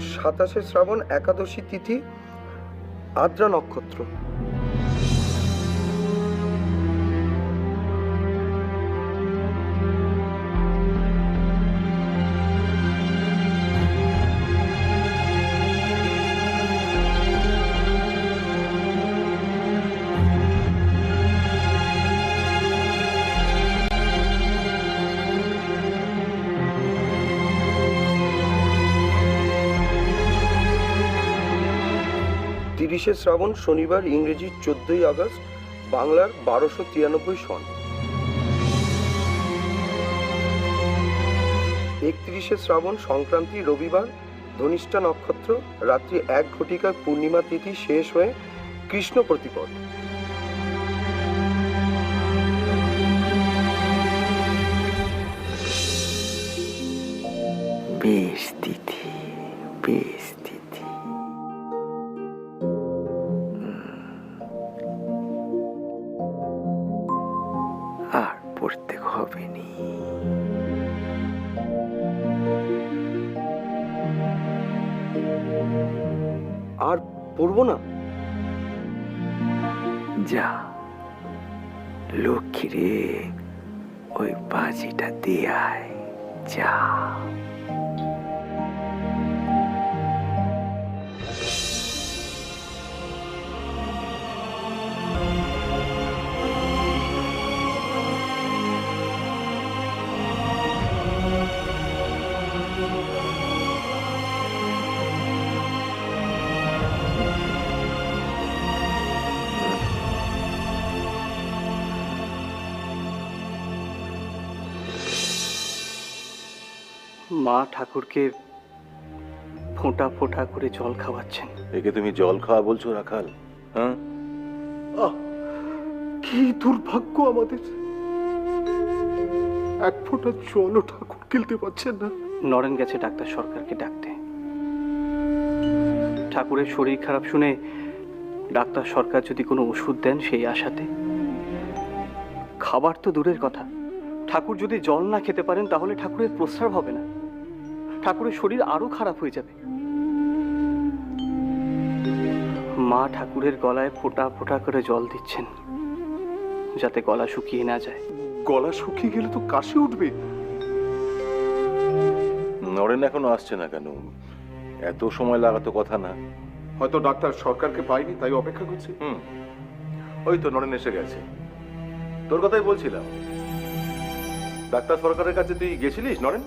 সাতাশে শ্রাবণ একাদশী তিথি আদ্রা নক্ষত্র। তিরিশে শ্রাবণ শনিবার ইংরেজি চোদ্দই আগস্ট, বাংলার বারোশো তিরানব্বই সন। একত্রিশে শ্রাবণ সংক্রান্তি রবিবার, ধনিষ্ঠা নক্ষত্র, রাত্রি এক ঘটিকায় পূর্ণিমা তিথি শেষ হয়ে কৃষ্ণ প্রতিপদ। বেশ তিথি, বেশ পড়তে হবে নি। আর পড়ব না? যা। লক্ষ্মী রে ওই বাজিটা দিয়ে যা। মা ঠাকুরকে ফোঁটা ফোঁটা করে জল খাওয়াচ্ছেন। একে তুমি জল খাওয়া বলছো রাখাল? হ্যাঁ? আহ কি দুর্ভাগ্য আমাদের। এক ফোঁটা জলও ঠাকুর গিলতে পারছেন না। নরেন গেছে ডাক্তার সরকারকে ডাকতে। ঠাকুরের শরীর খারাপ শুনে ডাক্তার সরকার যদি কোনো ওষুধ দেন সেই আশাতে। খাবার তো দূরের কথা। ঠাকুর যদি জল না খেতে পারেন তাহলে ঠাকুরের প্রস্রাব হবে না। ঠাকুরের শরীর আরও খারাপ হয়ে যাবে। মা ঠাকুরের গলায় ফোঁটা ফোঁটা করে জল দিচ্ছেন যাতে গলা শুকিয়ে না যায়। গলা শুকিয়ে গেলে তো কাশি উঠবে। নরেন এখনও আসছে না কেন? এত সময় লাগাতো কথা না। হয়তো ডাক্তার সরকারকে পাইনি তাই অপেক্ষা করছি। হুম ওই তো নরেন এসে গেছে। তোর কথাই বলছিলাম। ডাক্তার সরকারের কাছে তুই গেছিলিস নরেন?